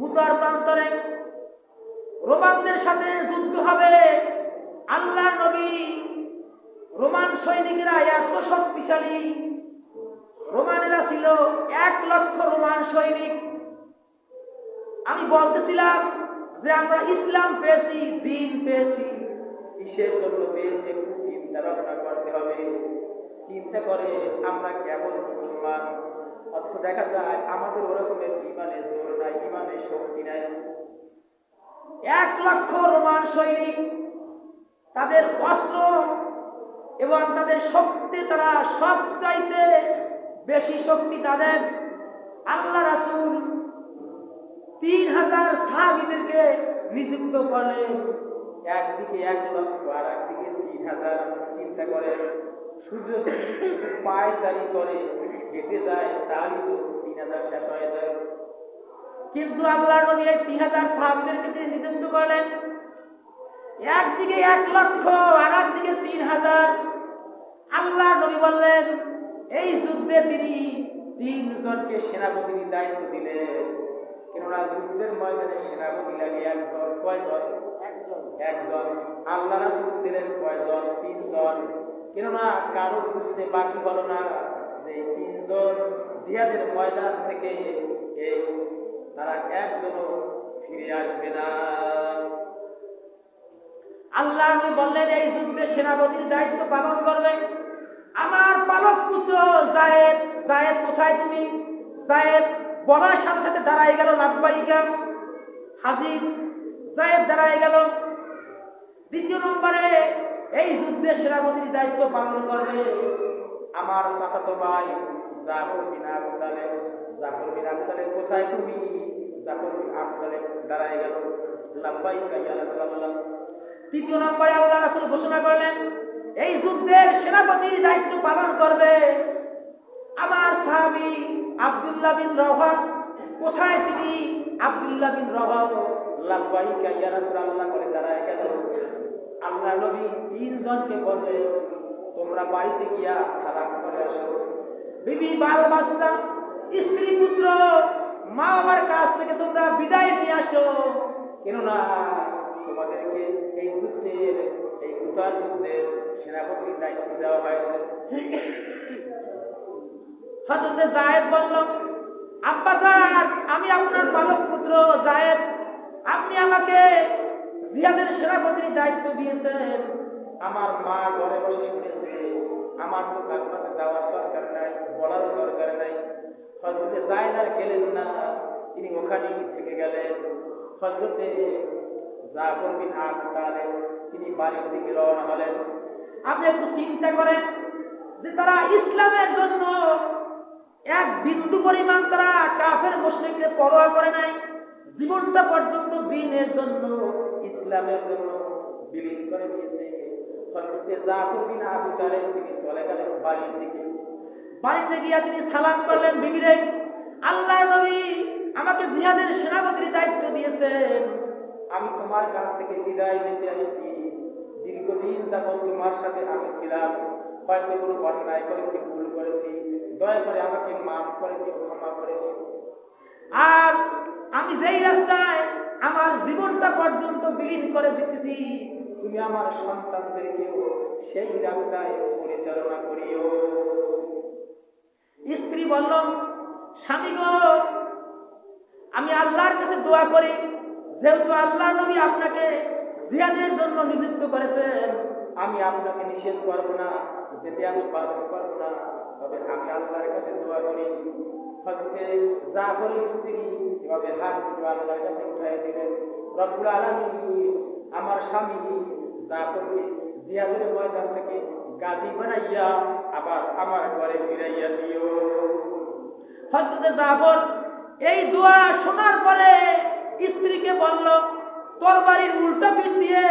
মুতার প্রান্তরে রোমানদের সাথে যুদ্ধ হবে। আল্লাহ নবী, রোমান সৈনিকেরা এত শক্তিশালী। রোমানেরা ছিল এক লক্ষ রোমান সৈনিক। আমি বলতেছিলাম যে আমরা ইসলাম পেয়েছি, দিন পেয়েছি। কিসের জন্য পেয়েছি একটু চিন্তা ভাবনা করতে হবে। চিন্তা করে আমরা কেমন মুসলমান? অথচ দেখা যায় আমাদের ওরকমের ইমানের জোর নাই ইমানের শক্তি নাই। এক লক্ষ রোমান সৈনিক তাদের অস্ত্র এবং তাদের শক্তি তারা সব চাইতে বেশি শক্তি তাদের। আল্লাহ রাসূল তিন হাজার সাহাবিদেরকে নিযুক্ত করলেন। একদিকে এক লক্ষ আর একদিকে তিন হাজার। চিন্তা করে সূর্য পায়চারি করে যায় তাহলে তো তিন হাজার শেষ হয়ে যায়। কিন্তু আল্লাহ নবী এই তিন হাজার সাহাবিদেরকে তিনি নিযুক্ত করলেন। একদিকে এক লক্ষ আর একদিকে তিন হাজার। আল্লাহ নবী বললেন এই যুদ্ধে তিনি তিনজনকে সেনাপতির দায়িত্ব দিলেন। কেননা যুদ্ধের ময়দানে সেনাপতি লাগে একজন। কয়জন? একজন। একজন। আল্লাহ রাসূল দিলেন কয়জন? তিনজন। কেননা কারও বুঝতে বাকি হলো না। জিহাদের ময়দান থেকে এই তারা একজনও ফিরে আসবে না। আল্লাহ নবী বললেন, এই যুদ্ধে সেনাপতির দায়িত্ব পালন করবে। আমার পালক পুত্র জায়েদ জায়েদ কোথায় তুমি? জায়েদ বলার সাথে সাথে দাঁড়াই গেল লাভবাহিকা। হাজির, জায়েদ দাঁড়াই গেল। দ্বিতীয় নম্বরে, এই যুদ্ধে সেনাপতির দায়িত্ব পালন করবে আমার চাচাতো ভাই জাফর বিন আবু তালেব, জাফর বিন আবু তালেব কোথায় তুমি? জাফর বিন আবু তালেব দাঁড়াই গেল। লাভবাহিকা ইয়া রাসূলুল্লাহ। তৃতীয় নম্বরে আল্লাহ রাসূল ঘোষণা করলেন, এই যুদ্ধের সেনাপতির দায়িত্ব পালন করবে। আমার সাহাবী আব্দুল্লাহ বিন রওয়াহ কোথায় তিনি? আব্দুল্লাহ বিন রওয়াহ লাব্বাইকা ইয়া রাসূলুল্লাহ করে দাঁড়ায় গেল। আল্লাহ নবী তিনজনকে বললে তোমরা বাড়িতে গিয়া সালাম করে আসো। বিবি বাল স্ত্রী পুত্র, মা বাবার কাছ থেকে তোমরা বিদায় নিয়ে আসো। কেননা তোমাদেরকে এই যুদ্ধের, এই উতার যুদ্ধের সেনাপতির দায়িত্ব দেওয়া হয়েছে। হজরতে জায়েদ বলল আমি আপনার বালক পুত্র জায়েদ। আপনি আমাকে জিয়াদের সেনাপতির দায়িত্ব দিয়েছেন। আমার মা ঘরে বসে শুনেছে আমার তো কার যাওয়ার দরকার নাই, বলার দরকার নাই। হজরতে জায়েদ আর গেলেন না। তিনি ওখানেই থেকে গেলেন। হজরতে জাফর বিন আবু তিনি বাড়ির দিকে রওনা হলেন। আপনি একটু চিন্তা করেন যে তারা ইসলামের জন্য এক বিন্দু পরিমাণ তারা কাফের মুশরিককে পরোয়া করে নাই। জীবনটা পর্যন্ত দিনের জন্য, ইসলামের জন্য বিলীন করে দিয়েছে। জাফর বিন আবু তালেব তিনি চলে গেলেন বাড়ির দিকে। বাড়িতে গিয়া তিনি সালাম করলেন, বিবিরে, আল্লাহ নবী আমাকে সেনাপতির দায়িত্ব দিয়েছেন। আমি তোমার কাছ থেকে বিদায় নিতে আসছি। দীর্ঘদিন তোমার সাথে আমি ছিলাম। হয়তো কোনো করেছি, ভুল করেছি। দয়া করে আমাকে মাফ করে দিও, ক্ষমা করে দিও। আর আমি যেই রাস্তায় আমার জীবনটা পর্যন্ত বিলীন করে দিতেছি তুমি আমার সন্তানদেরকেও সেই রাস্তায় পরিচালনা করিও। স্ত্রী বলল, স্বামী গো, আমি আল্লাহর কাছে দোয়া করি, যেহেতু আল্লাহ নবী আপনাকে জিয়াদের জন্য নিযুক্ত করেছেন, আমি আপনাকে নিষেধ করব না, যেতে আমি বারণ করব না, তবে আমি আল্লাহর কাছে দোয়া করি। হজরতে জাফর স্ত্রী এভাবে হাত দুটো আল্লাহর কাছে উঠাই দিলেন, রব্বুল আলামিন, আমার স্বামী জাফরকে জিয়াদের ময়দান থেকে গাজী বানাইয়া আবার আমার ঘরে ফিরাইয়া দিও। হজরতে জাফর এই দোয়া শোনার পরে স্ত্রীকে বলল, তোর বাড়ির উল্টা পিঠ দিয়ে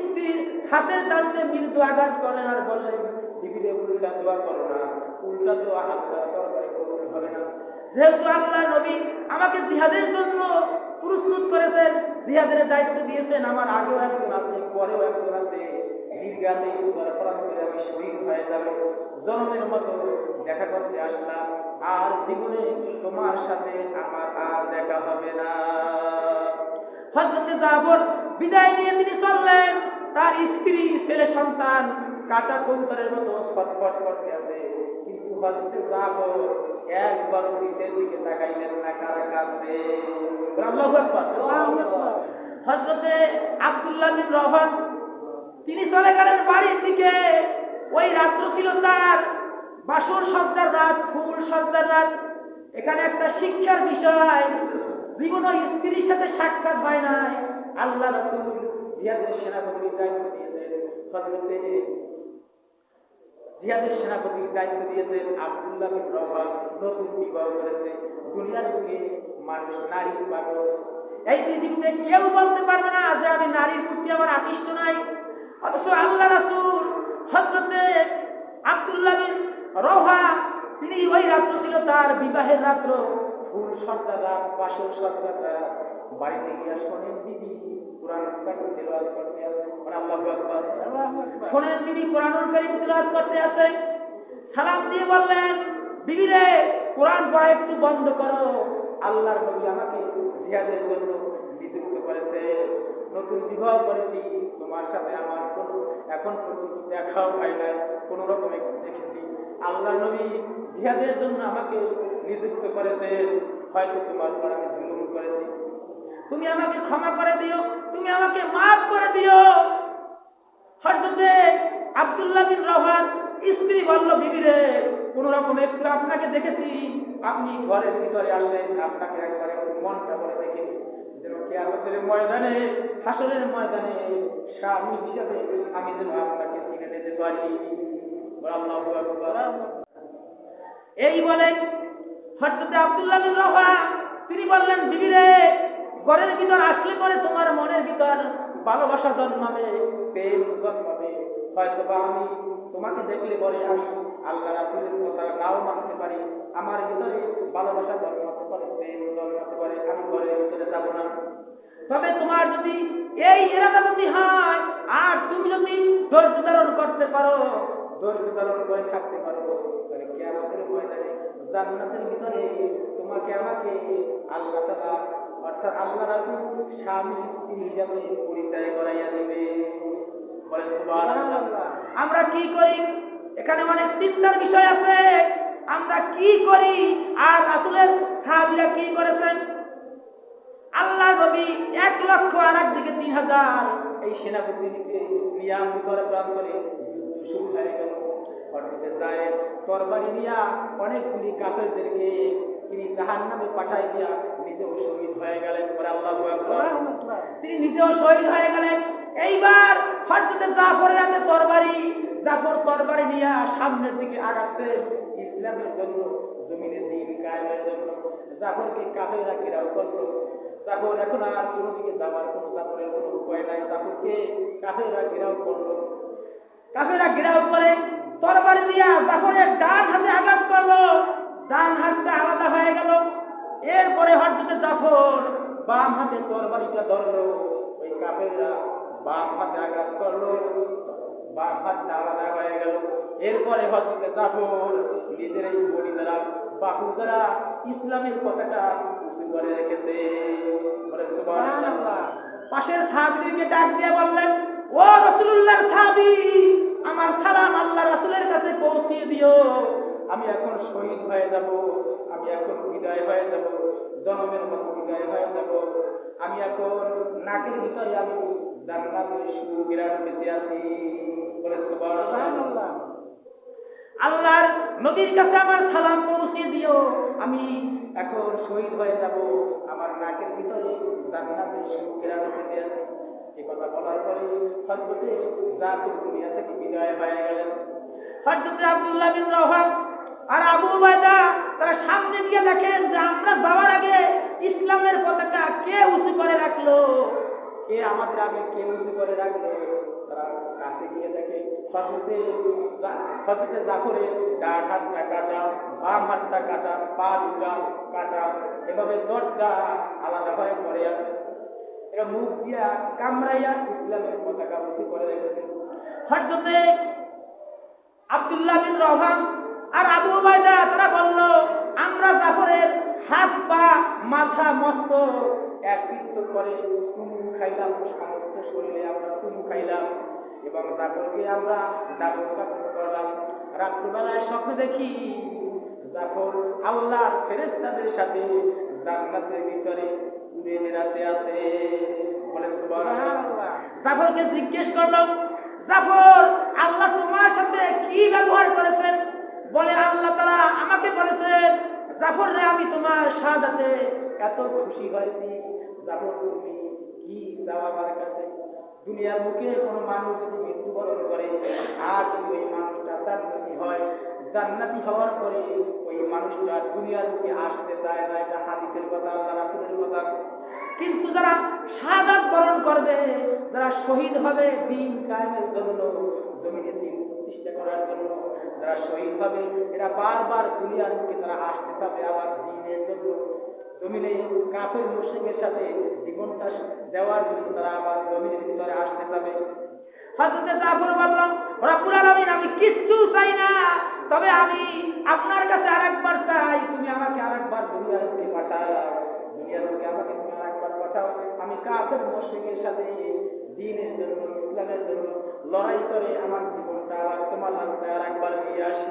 স্ত্রীর হাতের তালতে মৃদু আঘাত করলেন আর বললেন বিবিরে উল্টা দোয়া করো না, উল্টা দোয়া আল্লাহ তরবারি কবুল হবে না। যেহেতু আল্লাহ নবী আমাকে জিহাদের জন্য প্রস্তুত করেছেন, জিহাদের দায়িত্ব দিয়েছেন, আমার আগেও একজন আছে, পরেও একজন আছে। তিনি চললেন। তার স্ত্রী, ছেলে, সন্তান কাটা কবুতরের মতো ছটফট করতে আছে কিন্তু হজরতে জাফর একবার নিচের দিকে তাকাইলেন না কারা কাঁদবে আল্লাহু আকবার আব্দুল্লাহ বিন রহমান তিনি চলে গেলেন বাড়ির দিকে। ওই রাত্র ছিল তার বাসর সজ্জার রাত ফুল সজ্জার রাত। এখানে একটা শিক্ষার বিষয়। জীবন স্ত্রীর সাথে সাক্ষাৎ হয় নাই। আল্লাহ রাসূল জিয়াদের সেনাপতির দায়িত্ব দিয়েছেন। হযরতে জিয়াদের সেনাপতির দায়িত্ব দিয়েছেন আব্দুল্লাহ রহমান, নতুন বিবাহ করেছে। দুনিয়ার বুকে মানুষ নারী পাগল। এই পৃথিবীতে কেউ বলতে পারবে না যে আমি নারীর প্রতি আমার আকৃষ্ট নাই। অথচ আল্লাহ রাসূল হযরতে আব্দুল্লাহ বিন রওহা, তিনি ওই রাত্র ছিল তার বিবাহের রাত্র। ফুল সজ্জা রাত বাসর বাড়িতে গিয়া শোনেন দিদি কোরআন তেলাওয়াত করতে আছে আল্লাহু আকবার। শোনেন দিদি কোরআন কারিম তেলাওয়াত করতে আছে সালাম দিয়ে বললেন বিবি রে কোরআন পড়া একটু বন্ধ করো। আল্লাহর নবী আমাকে জিহাদের জন্য নিযুক্ত করেছে। নতুন বিবাহ করেছি। তোমার সাথে আমার কোনো এখন পর্যন্ত দেখাও হয় নাই। কোনো রকমে দেখেছি। আল্লাহ নবী জিহাদের জন্য আমাকে নিযুক্ত করেছে। হয়তো তোমার উপর আমি জুলুম করেছি। তুমি আমাকে ক্ষমা করে দিও। তুমি আমাকে মাফ করে দিও। হযরতে আব্দুল্লাহ বিন রওহান স্ত্রী বলল, বিবি রে, কোন রকম একটু আপনাকে দেখেছি। আপনি ঘরের ভিতরে আসেন, আপনাকে একবার মনটা করে দেখে আমি এই বলে তিনি বললেন, বিবি রে, ঘরের ভিতর আসলে পরে তোমার মনের ভিতর ভালোবাসা জন্মাবে। প্রেম জন্মাবে হয়তো বা আমি তোমাকে দেখলে পরে আমি আল্লাহ রাসূলের কথা নাও মানতে পারি। আমার ভিতরে ভালোবাসা জন্মাতে পারে, প্রেম জন্মাতে পারে, আমি ঘরের ভিতরে যাব না। তবে তোমার যদি এই এরাদা যদি হয়, আর তুমি যদি ধৈর্য ধারণ করতে পারো, ধৈর্য ধারণ করে থাকতে পারো, তাহলে কিয়ামতের ময়দানে জান্নাতের ভিতরে তোমাকে, আমাকে আল্লাহ তাআলা অর্থাৎ আল্লাহ রাসূল স্বামী স্ত্রী হিসাবে পরিচয় করাইয়া দিবে। আমরা কি করি? এখানে অনেক চিন্তার বিষয় আছে। আমরা কি করি? আর রাসূলের সাহাবীরা কি করেছেন? আল্লাহ নবী এক লক্ষ আর একদিকে তিন হাজার এই সেনাপতিকে নিয়াম ভিতরে প্রান্তরে যুদ্ধ শুরু হয়ে গেল যায় তরবারি নিয়া অনেকগুলি কাপেরদেরকে তিনি জাহান নামে পাঠাই দিয়া নিজেও শহীদ হয়ে গেলেন তিনি নিজেও শহীদ হয়ে গেলেন। এইবার হজরতে জাফরের হাতে তরবারি। জাফর তরবারি নিয়া সামনের দিকে আগাচ্ছে। ইসলামের জন্য জমিনে দিন কায়েমের জন্য। জাফরকে ঘেরাও করল। জাফর এখন আর কোনো দিকে যাওয়ার কোনো জাফরের কোনো উপায় নাই। জাফরকে কাফেরা ঘেরাও করল। কাফেরা ঘেরাও করে তরবারি দিয়া জাফরের ডান হাতে আঘাত করল। ডান হাতটা আলাদা হয়ে গেল। এরপরে হজরতে জাফর বাম হাতে তরবারিটা ধরলো, ওই কাফেররা বাম হাতে আঘাত করল, বাম হাতটা আলাদা হয়ে গেল। এরপরে হজরতে জাফর নিজের এই বডি দ্বারা বাহু দ্বারা ইসলামের পতাকা উঁচু করে রেখেছে। পাশের সাহাবীদেরকে ডাক দিয়ে বললেন, ও রাসূলুল্লাহর সাহাবী, আমার সালাম আল্লাহ রাসূলের কাছে পৌঁছিয়ে দিও। আমি এখন শহীদ হয়ে যাব, আমি এখন বিদায় হয়ে যাব, জনমের মতো বিদায় হয়ে যাব। আমি এখন নাকের ভিতরে আমি জান্নাতের সুবিরাট পেতে আছি। বলে আল্লাহর নবীর কাছে আমার সালাম পৌঁছে দিও। আমি এখন শহীদ হয়ে যাব, আমার নাকের ভিতরে জান্নাতের সুবিরাট পেতে আছি। এই কথা বলার পরে হযরতে জাফর দুনিয়া থেকে বিদায় হয়ে গেলেন। হযরতে আব্দুল্লাহ বিন রওয়াহ আর আবু উবাইদা তারা সামনে গিয়ে দেখেন যে আমরা যাওয়ার আগে ইসলামের পতাকা কে উঁচু করে রাখল? কে আমাদের আগে কে উঁচু করে রাখল? তারা কাছে গিয়ে দেখে হজরতে হজরতে জাফরের ডান হাতটা কাটা, বাম হাতটা কাটা, পা দুটা কাটা, এভাবে দরজা আলাদা হয়ে পড়ে আছে। এরা মুখ দিয়া কামড়াইয়া ইসলামের পতাকা উঁচু করে রেখেছে। হজরতে আব্দুল্লাহ বিন রহমান আর আবু উবাইদা তারা বলল আমরা জাফরের হাত পা মাথা মস্ত। একত্রিত করে চুমু খাইলাম সমস্ত শরীরে আমরা চুমু খাইলাম। এবং জাফরকে আমরা দাপন কাপন করলাম। রাত্রিবেলায় স্বপ্ন দেখি জাফর আল্লাহর ফেরেস্তাদের সাথে জান্নাতের ভিতরে উড়ে বেড়াতে আছে। জাফরকে জিজ্ঞেস করলাম জাফর আল্লাহ তোমার সাথে কি ব্যবহার করেছেন বলে আল্লাহ তারা আমাকে বলেছেন জাফর রে আমি তোমার সাদাতে এত খুশি হয়েছি। জাফর তুমি কি চাও আমার কাছে? দুনিয়ার মুখে কোনো মানুষ যদি মৃত্যুবরণ করে, আর যদি ওই মানুষটা জান্নাতি হয়, জান্নাতি হওয়ার পরে ওই মানুষটা দুনিয়ার মুখে আসতে চায় না, এটা হাদিসের কথা আল্লাহ রাসূলের কথা। কিন্তু যারা শাহাদাত বরণ করবে, যারা শহীদ হবে দিন কায়েমের জন্য, জমিনে দিন প্রতিষ্ঠা করার জন্য যারা শহীদ হবে। এরা বারবার দুনিয়ার মুখে তারা আসতে চাবে, আবার দিনের জন্য। জমিনে কাফের মুশরিকের সাথে জীবনটা দেওয়ার জন্য তারা আবার জমিনের ভিতরে আসতে চাবে। হযরতে জাফর বললাম রব্বুল আলামিন, আমি কিচ্ছু চাই না। তবে আমি আপনার কাছে আরেকবার চাই। তুমি আমাকে আরেকবার দুনিয়ার মুখে পাঠাও। দুনিয়ার মুখে আমাকে তুমি আরেকবার পাঠাও। আমি কাফের মুশরিকের সাথে দিনের জন্য, ইসলামের জন্য লড়াই করে আমার আবার তোমার রাস্তায় আরেকবার নিয়ে আসি